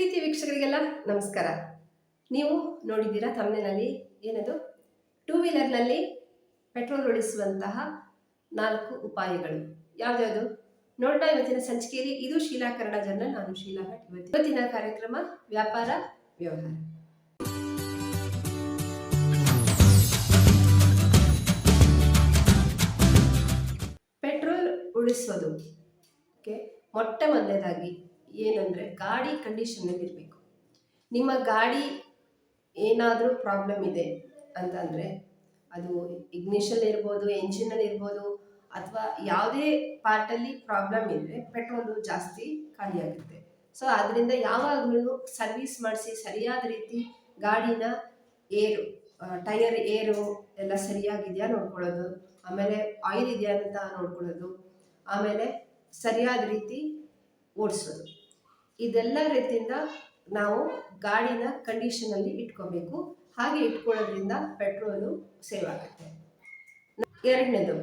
ಪ್ರೀತಿ ವೀಕ್ಷಕರಿಗೆಲ್ಲ ನಮಸ್ಕಾರ. ನೀವು ನೋಡಿದ್ದೀರಾ ತಮ್ಮನಲ್ಲಿ ಏನದು? ಟೂ ವೀಲರ್ನಲ್ಲಿ ಪೆಟ್ರೋಲ್ ಉಳಿಸುವಂತಹ ನಾಲ್ಕು ಉಪಾಯಗಳು. ಯಾವ್ದ್ಯಾವುದು ನೋಡ್ತಾ ಇವತ್ತಿನ ಸಂಚಿಕೆಯಲ್ಲಿ ಇದು ಶೀಲಾಕರಣ ಜರ್ನಲ್ ನಾನು ಶೀಲಾ ಭಟ್. ಇವತ್ತು ಇವತ್ತಿನ ಕಾರ್ಯಕ್ರಮ ವ್ಯಾಪಾರ ವ್ಯವಹಾರ. ಪೆಟ್ರೋಲ್ ಉಳಿಸೋದು. ಓಕೆ ಮೊಟ್ಟ ಮೊದಲನೇದಾಗಿ ಏನಂದರೆ ಗಾಡಿ ಕಂಡೀಷನಲ್ಲಿ ಇರಬೇಕು. ನಿಮ್ಮ ಗಾಡಿ ಏನಾದರೂ ಪ್ರಾಬ್ಲಮ್ ಇದೆ ಅಂತಂದರೆ ಅದು ಇಗ್ನಿಷನ್ ಇರ್ಬೋದು ಎಂಜಿನಲ್ಲಿ ಇರ್ಬೋದು, ಅಥವಾ ಯಾವುದೇ ಪಾರ್ಟಲ್ಲಿ ಪ್ರಾಬ್ಲಮ್ ಇದ್ದರೆ ಪೆಟ್ರೋಲು ಜಾಸ್ತಿ ಖಾಲಿಯಾಗುತ್ತೆ. ಸೊ ಅದರಿಂದ ಯಾವಾಗಲೂ ಸರ್ವಿಸ್ ಮಾಡಿಸಿ ಸರಿಯಾದ ರೀತಿ ಗಾಡಿನ ಏರು ಟೈರ್ ಏರು ಎಲ್ಲ ಸರಿಯಾಗಿದೆಯಾ ನೋಡ್ಕೊಳ್ಳೋದು, ಆಮೇಲೆ ಆಯಿಲ್ ಇದೆಯಾ ಅಂತ ನೋಡ್ಕೊಳ್ಳೋದು, ಆಮೇಲೆ ಸರಿಯಾದ ರೀತಿ ಓಡಿಸೋದು. ಇದೆಲ್ಲ ರೀತಿಯಿಂದ ನಾವು ಗಾಡಿನ ಕಂಡೀಷನಲ್ಲಿ ಇಟ್ಕೋಬೇಕು. ಹಾಗೆ ಇಟ್ಕೊಳ್ಳೋದ್ರಿಂದ ಪೆಟ್ರೋಲು ಸೇವ್ ಆಗುತ್ತೆ. ಎರಡನೇದು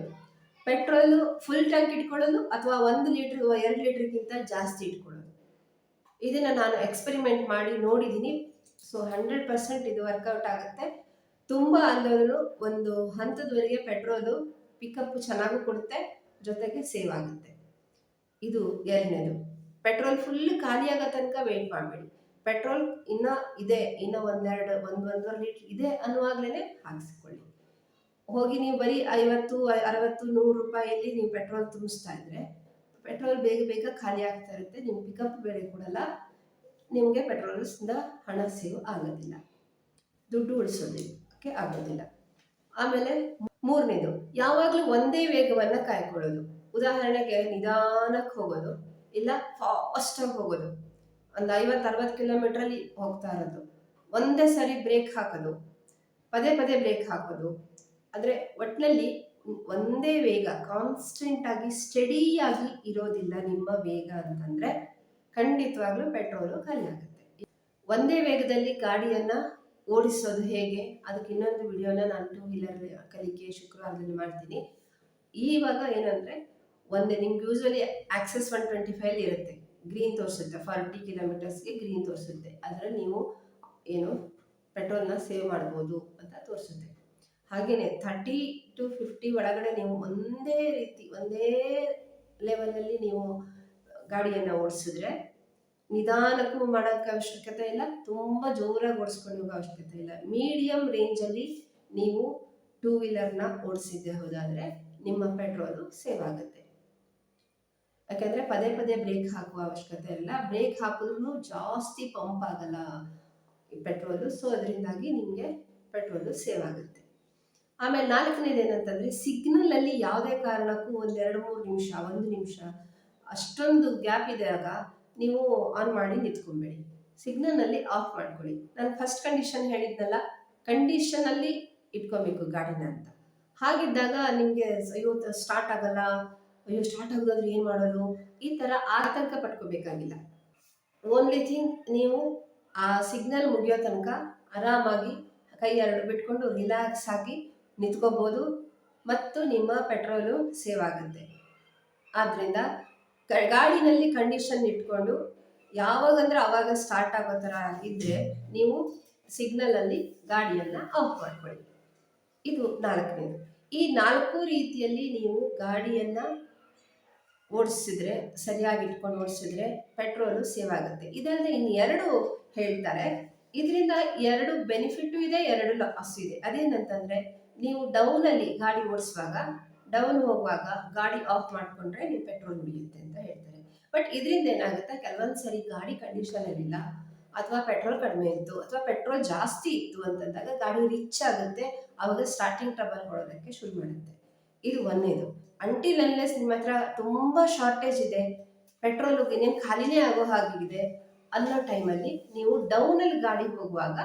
ಪೆಟ್ರೋಲು ಫುಲ್ ಟ್ಯಾಂಕ್ ಇಟ್ಕೊಳ್ಳೋದು ಅಥವಾ ಒಂದು ಲೀಟ್ರ್ ಎರಡು ಲೀಟ್ರ್ಗಿಂತ ಜಾಸ್ತಿ ಇಟ್ಕೊಳ್ಳೋದು. ಇದನ್ನು ನಾನು ಎಕ್ಸ್ಪೆರಿಮೆಂಟ್ ಮಾಡಿ ನೋಡಿದ್ದೀನಿ ಸೊ ಹಂಡ್ರೆಡ್ ಪರ್ಸೆಂಟ್ ಇದು ವರ್ಕೌಟ್ ಆಗುತ್ತೆ. ತುಂಬ ಅಂದ್ರೂ ಒಂದು ಹಂತದವರೆಗೆ ಪೆಟ್ರೋಲು ಪಿಕಪ್ ಚೆನ್ನಾಗೂ ಕೊಡುತ್ತೆ, ಜೊತೆಗೆ ಸೇವ್ ಆಗುತ್ತೆ. ಇದು ಎರಡನೇದು. ಪೆಟ್ರೋಲ್ ಫುಲ್ ಖಾಲಿ ಆಗೋ ತನಕ ವೆಯ್ಟ್ ಮಾಡಬೇಡಿ. ಪೆಟ್ರೋಲ್ ಇನ್ನೂ ಇದೆ, ಇನ್ನೂ ಒಂದೆರಡು, ಒಂದು ಒಂದೂವರೆ ಲೀಟ್ರ್ ಇದೆ ಅನ್ನುವಾಗಲೇ ಹಾಕಿಸ್ಕೊಳ್ಳಿ. ಹೋಗಿ ನೀವು ಬರೀ ಐವತ್ತು, ಅರವತ್ತು, ನೂರು ರೂಪಾಯಿಯಲ್ಲಿ ನೀವು ಪೆಟ್ರೋಲ್ ತುಂಬಿಸ್ತಾ ಇದ್ರೆ, ಪೆಟ್ರೋಲ್ ಬೇಗ ಬೇಗ ಖಾಲಿ ಆಗ್ತಾ ಇರುತ್ತೆ ನಿಮ್ಮ ಪಿಕಪ್ ಬೇರೆ ಕೊಡಲ್ಲ, ನಿಮಗೆ ಪೆಟ್ರೋಲ್ಸಿಂದ ಹಣ ಸೇವ್ ಆಗೋದಿಲ್ಲ. ದುಡ್ಡು ಉಳಿಸೋದಕ್ಕೆ ಆಗೋದಿಲ್ಲ. ಆಮೇಲೆ ಮೂರನೇದು, ಯಾವಾಗಲೂ ಒಂದೇ ವೇಗವನ್ನು ಕಾಯ್ಕೊಳ್ಳೋದು. ಉದಾಹರಣೆಗೆ ನಿಧಾನಕ್ಕೆ ಹೋಗೋದು. ಇಲ್ಲ ಫಾಸ್ಟ್ ಆಗಿ ಹೋಗೋದು. ಒಂದು ಐವತ್ತು, ಅರವತ್ತು ಕಿಲೋಮೀಟ್ರಲ್ಲಿ ಹೋಗ್ತಾ ಇರೋದು. ಒಂದೇ ಸರಿ ಬ್ರೇಕ್ ಹಾಕೋದು. ಪದೇ ಪದೇ ಬ್ರೇಕ್ ಹಾಕೋದು. ಆದರೆ ಒಟ್ಟಿನಲ್ಲಿ ಒಂದೇ ವೇಗ ಕಾನ್ಸ್ಟೆಂಟ್ ಆಗಿ ಸ್ಟಡಿಯಾಗಿ ಇರೋದಿಲ್ಲ ನಿಮ್ಮ ವೇಗ ಅಂತಂದರೆ ಖಂಡಿತವಾಗ್ಲೂ ಪೆಟ್ರೋಲು ಖಾಲಿ ಆಗುತ್ತೆ. ಒಂದೇ ವೇಗದಲ್ಲಿ ಗಾಡಿಯನ್ನು ಓಡಿಸೋದು ಹೇಗೆ? ಅದಕ್ಕೆ ಇನ್ನೊಂದು ವಿಡಿಯೋನ ನಾನು ಟೂ ವೀಲರ್ ಕಲಿಕೆ ಶುಕ್ರವಾರದಲ್ಲಿ ಮಾಡ್ತೀನಿ. ಈವಾಗ ಏನಂದರೆ ಒಂದು ನಿಮ್ಗೆ usually access one twenty five ಇರುತ್ತೆ. ಗ್ರೀನ್ ತೋರಿಸುತ್ತೆ ಫಾರ್ಟಿ ಕಿಲೋಮೀಟರ್ಸ್ಗೆ ಗ್ರೀನ್ ತೋರಿಸುತ್ತೆ. ಅದರಲ್ಲಿ ನೀವು ಏನು ಪೆಟ್ರೋಲ್ನ ಸೇವ್ ಮಾಡ್ಬೋದು ಅಂತ ತೋರಿಸುತ್ತೆ. ಹಾಗೆಯೇ ಥರ್ಟಿ ಟು ಫಿಫ್ಟಿ ಒಳಗಡೆ ನೀವು ಒಂದೇ ರೀತಿ, ಒಂದೇ ಲೆವೆಲಲ್ಲಿ ನೀವು ಗಾಡಿಯನ್ನು ಓಡಿಸಿದ್ರೆ ನಿಧಾನಕ್ಕೂ ಮಾಡೋಕ್ಕೆ ಅವಶ್ಯಕತೆ ಇಲ್ಲ, ತುಂಬ ಜೋರಾಗಿ ಓಡಿಸ್ಕೊಂಡು ಹೋಗೋ ಅವಶ್ಯಕತೆ ಇಲ್ಲ. ಮೀಡಿಯಮ್ ರೇಂಜಲ್ಲಿ ನೀವು ಟೂ ವೀಲರ್ನ ಓಡಿಸಿದ್ದೆ ಹೋದಾದರೆ ನಿಮ್ಮ ಪೆಟ್ರೋಲು ಸೇವ್ ಆಗುತ್ತೆ. ಯಾಕೆಂದರೆ ಪದೇ ಪದೇ ಬ್ರೇಕ್ ಹಾಕುವ ಅವಶ್ಯಕತೆ ಇಲ್ಲ. ಬ್ರೇಕ್ ಹಾಕಿದ್ರೂ ಜಾಸ್ತಿ ಪಂಪ್ ಆಗಲ್ಲ ಪೆಟ್ರೋಲು ಸೊ ಅದರಿಂದಾಗಿ ನಿಮಗೆ ಪೆಟ್ರೋಲು ಸೇವ್ ಆಗುತ್ತೆ. ಆಮೇಲೆ ನಾಲ್ಕನೇದು ಏನಂತಂದರೆ ಸಿಗ್ನಲಲ್ಲಿ ಯಾವುದೇ ಕಾರಣಕ್ಕೂ ಒಂದು ಎರಡು ಮೂರು ನಿಮಿಷ, ಒಂದು ನಿಮಿಷ ಅಷ್ಟೊಂದು ಗ್ಯಾಪ್ ಇದ್ದಾಗ ನೀವು ಆನ್ ಮಾಡಿ ನಿಂತ್ಕೊಬೇಡಿ. ಸಿಗ್ನಲ್ನಲ್ಲಿ ಆಫ್ ಮಾಡ್ಕೊಳ್ಳಿ. ನಾನು ಫಸ್ಟ್ ಕಂಡೀಷನ್ ಹೇಳಿದ್ನಲ್ಲ ಕಂಡೀಷನಲ್ಲಿ ಇಟ್ಕೊಬೇಕು ಗಾಡಿನ ಅಂತ. ಹಾಗಿದ್ದಾಗ ನಿಮಗೆ, ಅಯ್ಯೋ ಸ್ಟಾರ್ಟ್ ಆಗಲ್ಲ. ಅಯ್ಯೋ ಸ್ಟಾರ್ಟ್ ಆಗೋದಾದ್ರೆ ಏನು ಮಾಡೋದು? ಈ ಥರ ಆತಂಕ ಪಟ್ಕೋಬೇಕಾಗಿಲ್ಲ. ಓನ್ಲಿ ಥಿಂಗ್ ನೀವು ಆ ಸಿಗ್ನಲ್ ಮುಗಿಯೋ ತನಕ ಆರಾಮಾಗಿ ಕೈ ಎರಡು ಬಿಟ್ಕೊಂಡು ರಿಲ್ಯಾಕ್ಸ್ ಆಗಿ ನಿಂತ್ಕೋಬೋದು ಮತ್ತು ನಿಮ್ಮ ಪೆಟ್ರೋಲು ಸೇವ್ ಆಗುತ್ತೆ. ಆದ್ದರಿಂದ ಗಾಡಿನಲ್ಲಿ ಕಂಡೀಷನ್ ಇಟ್ಕೊಂಡು ಯಾವಾಗಂದ್ರೆ ಆವಾಗ ಸ್ಟಾರ್ಟ್ ಆಗೋ ಥರ ಇದ್ದರೆ ನೀವು ಸಿಗ್ನಲಲ್ಲಿ ಗಾಡಿಯನ್ನು ಆಫ್ ಮಾಡ್ಕೊಳ್ಳಿ. ಇದು ನಾಲ್ಕನೇದು. ಈ ನಾಲ್ಕು ರೀತಿಯಲ್ಲಿ ನೀವು ಗಾಡಿಯನ್ನು ಓಡಿಸಿದ್ರೆ, ಸರಿಯಾಗಿ ಇಟ್ಕೊಂಡು ಓಡಿಸಿದ್ರೆ ಪೆಟ್ರೋಲು ಸೇವ್ ಆಗುತ್ತೆ. ಇದಲ್ಲದೆ ಇನ್ನು ಎರಡು ಹೇಳ್ತಾರೆ. ಇದರಿಂದ ಎರಡು ಬೆನಿಫಿಟ್ಟು ಇದೆ, ಎರಡು ಲಾಸ್ ಇದೆ. ಅದೇನಂತಂದರೆ, ನೀವು ಡೌನಲ್ಲಿ ಗಾಡಿ ಓಡಿಸುವಾಗ, ಡೌನ್ ಹೋಗುವಾಗ ಗಾಡಿ ಆಫ್ ಮಾಡಿಕೊಂಡ್ರೆ ನೀವು ಪೆಟ್ರೋಲ್ ಉಳಿಯುತ್ತೆ ಅಂತ ಹೇಳ್ತಾರೆ. ಬಟ್ ಇದರಿಂದ ಏನಾಗುತ್ತೆ ಕೆಲವೊಂದು ಸರಿ ಗಾಡಿ ಕಂಡೀಷನಲ್ಲಿಲ್ಲ, ಅಥವಾ ಪೆಟ್ರೋಲ್ ಕಡಿಮೆ ಇತ್ತು, ಅಥವಾ ಪೆಟ್ರೋಲ್ ಜಾಸ್ತಿ ಇತ್ತು ಅಂತಂದಾಗ ಗಾಡಿ ರಿಚ್ ಆಗುತ್ತೆ, ಅವಾಗ ಸ್ಟಾರ್ಟಿಂಗ್ ಟ್ರಬಲ್ ಕೊಡೋದಕ್ಕೆ ಶುರು ಮಾಡುತ್ತೆ. ಇದು ಒಂದೇದು. ಅಂಟಿಲ್ ಅನ್ಲೆಸ್ ನಿಮ್ಮ ಹತ್ರ ತುಂಬ ಶಾರ್ಟೇಜ್ ಇದೆ ಪೆಟ್ರೋಲ್ ಇನ್ನೇನು ಖಾಲಿನೇ ಆಗೋ ಹಾಗಿದೆ ಅನ್ನೋ ಟೈಮಲ್ಲಿ ನೀವು ಡೌನಲ್ಲಿ ಗಾಡಿ ಹೋಗುವಾಗ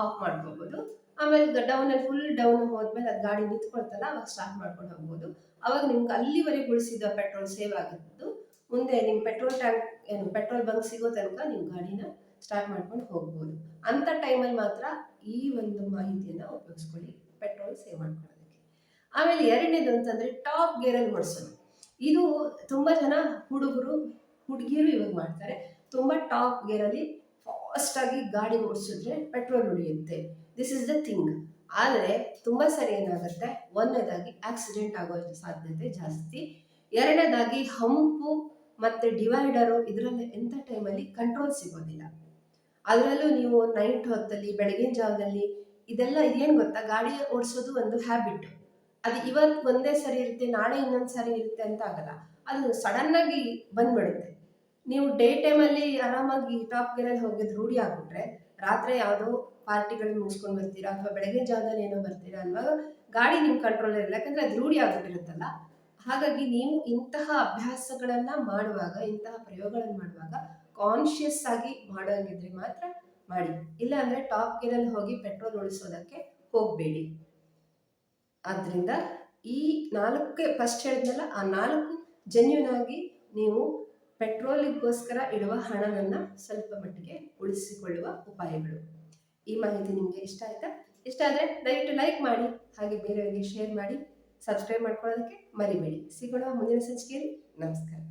ಆಫ್ ಮಾಡ್ಕೋಬೋದು. ಆಮೇಲೆ ಡೌನಲ್ಲಿ ಫುಲ್ ಡೌನ್ ಹೋದ್ಮೇಲೆ ಅದು ಗಾಡಿ ನಿಂತ್ಕೊಳ್ತಲ್ಲ, ಅವಾಗ ಸ್ಟಾರ್ಟ್ ಮಾಡ್ಕೊಂಡು ಹೋಗ್ಬೋದು. ಅವಾಗ ನಿಮ್ಗೆ ಅಲ್ಲಿವರೆಗೆ ಉಳಿಸಿದ ಪೆಟ್ರೋಲ್ ಸೇವ್ ಆಗಿದ್ದು, ಮುಂದೆ ನಿಮ್ಮ ಪೆಟ್ರೋಲ್ ಟ್ಯಾಂಕ್ ಏನು ಪೆಟ್ರೋಲ್ ಬಂಕ್ ಸಿಗೋ ತನಕ ನಿಮ್ಮ ಗಾಡಿನ ಸ್ಟಾರ್ಟ್ ಮಾಡ್ಕೊಂಡು ಹೋಗ್ಬೋದು. ಅಂಥ ಟೈಮಲ್ಲಿ ಮಾತ್ರ ಈ ಒಂದು ಮಾಹಿತಿಯನ್ನು ಉಪಯೋಗಿಸ್ಕೊಳ್ಳಿ. ಪೆಟ್ರೋಲ್ ಸೇವ್ ಮಾಡ್ಕೊಳ್ಳೋದಕ್ಕೆ ಆಮೇಲೆ ಎರಡನೇದು ಅಂತಂದರೆ ಟಾಪ್ ಗೇರಲ್ಲಿ ಓಡಿಸೋದು ಇದು ತುಂಬ ಜನ ಹುಡುಗರು, ಹುಡುಗಿಯರು ಇವಾಗ ಮಾಡ್ತಾರೆ. ತುಂಬ ಟಾಪ್ ಗೇರಲ್ಲಿ ಫಾಸ್ಟಾಗಿ ಗಾಡಿ ಓಡಿಸಿದ್ರೆ ಪೆಟ್ರೋಲ್ ಉಳಿಯುತ್ತೆ. ದಿಸ್ ಇಸ್ ದ ಥಿಂಗ್ ಆದರೆ ತುಂಬ ಸರಿ ಏನಾಗುತ್ತೆ? ಒಂದನೇದಾಗಿ ಆಕ್ಸಿಡೆಂಟ್ ಆಗೋ ಸಾಧ್ಯತೆ ಜಾಸ್ತಿ. ಎರಡನೇದಾಗಿ ಹಂಪು ಮತ್ತು ಡಿವೈಡರು ಇದರಲ್ಲಿ ಎಂಥ ಟೈಮಲ್ಲಿ ಕಂಟ್ರೋಲ್ ಸಿಗೋದಿಲ್ಲ. ಅದರಲ್ಲೂ ನೀವು ನೈಟ್ ಹೊತ್ತಲ್ಲಿ, ಬೆಳಗಿನ ಜಾವದಲ್ಲಿ ಇದೆಲ್ಲ ಏನು ಗೊತ್ತಾ? ಗಾಡಿ ಓಡಿಸೋದು ಒಂದು ಹ್ಯಾಬಿಟ್ ಅದು ಇವತ್ತು ಒಂದೇ ಸರಿ ಇರುತ್ತೆ, ನಾಳೆ ಇನ್ನೊಂದು ಸರಿ ಇರುತ್ತೆ ಅಂತ ಆಗಲ್ಲ. ಅದು ಸಡನ್ನಾಗಿ ಬಂದ್ಬಿಡುತ್ತೆ. ನೀವು ಡೇ ಟೈಮಲ್ಲಿ ಆರಾಮಾಗಿ ಟಾಪ್ ಗೇರಲ್ಲಿ ಹೋಗಿದ್ದು ರೂಢಿ ಆಗ್ಬಿಟ್ರೆ, ರಾತ್ರಿ ಯಾವುದೋ ಪಾರ್ಟಿಗಳು ಮುಗಿಸ್ಕೊಂಡು ಬರ್ತೀರಾ ಅಥವಾ ಬೆಳಗಿನ ಜಾವದಲ್ಲಿ ಏನೋ ಬರ್ತೀರಾ ಅಲ್ವಾ, ಗಾಡಿ ನಿಮ್ಮ ಕಂಟ್ರೋಲ್ ಇರಲ್ಲ. ಯಾಕಂದರೆ ಅದು ರೂಢಿ ಆಗ್ಬಿಟ್ಟಿರುತ್ತಲ್ಲ. ಹಾಗಾಗಿ ನೀವು ಇಂತಹ ಅಭ್ಯಾಸಗಳನ್ನು ಮಾಡುವಾಗ, ಇಂತಹ ಪ್ರಯೋಗಗಳನ್ನು ಮಾಡುವಾಗ ಕಾನ್ಷಿಯಸ್ ಆಗಿ ಮಾಡೋಂಗಿದ್ರೆ ಮಾತ್ರ ಮಾಡಿ. ಇಲ್ಲ ಅಂದರೆ ಟಾಪ್ ಗೇರಲ್ಲಿ ಹೋಗಿ ಪೆಟ್ರೋಲ್ ಉಳಿಸೋದಕ್ಕೆ ಹೋಗಬೇಡಿ. ಆದ್ದರಿಂದ ಈ ನಾಲ್ಕು ಫಸ್ಟ್ ಹೇಳಿದ್ನಲ್ಲ, ಆ ನಾಲ್ಕು ಜೆನ್ಯೂನ್ ಆಗಿ ನೀವು ಪೆಟ್ರೋಲಿಗೋಸ್ಕರ ಇಡುವ ಹಣವನ್ನು ಸ್ವಲ್ಪ ಮಟ್ಟಿಗೆ ಉಳಿಸಿಕೊಳ್ಳುವ ಉಪಾಯಗಳು. ಈ ಮಾಹಿತಿ ನಿಮಗೆ ಇಷ್ಟ ಆಯಿತಾ? ಇಷ್ಟ ಆದರೆ ದಯವಿಟ್ಟು ಲೈಕ್ ಮಾಡಿ, ಹಾಗೆ ಬೇರೆಯವರಿಗೆ ಶೇರ್ ಮಾಡಿ ಸಬ್ಸ್ಕ್ರೈಬ್ ಮಾಡ್ಕೊಳ್ಳೋದಕ್ಕೆ ಮರಿಬೇಡಿ. ಸಿಗೋಣ ಮುಂದಿನ ಸಂಚಿಕೆಯಲ್ಲಿ. ನಮಸ್ಕಾರ.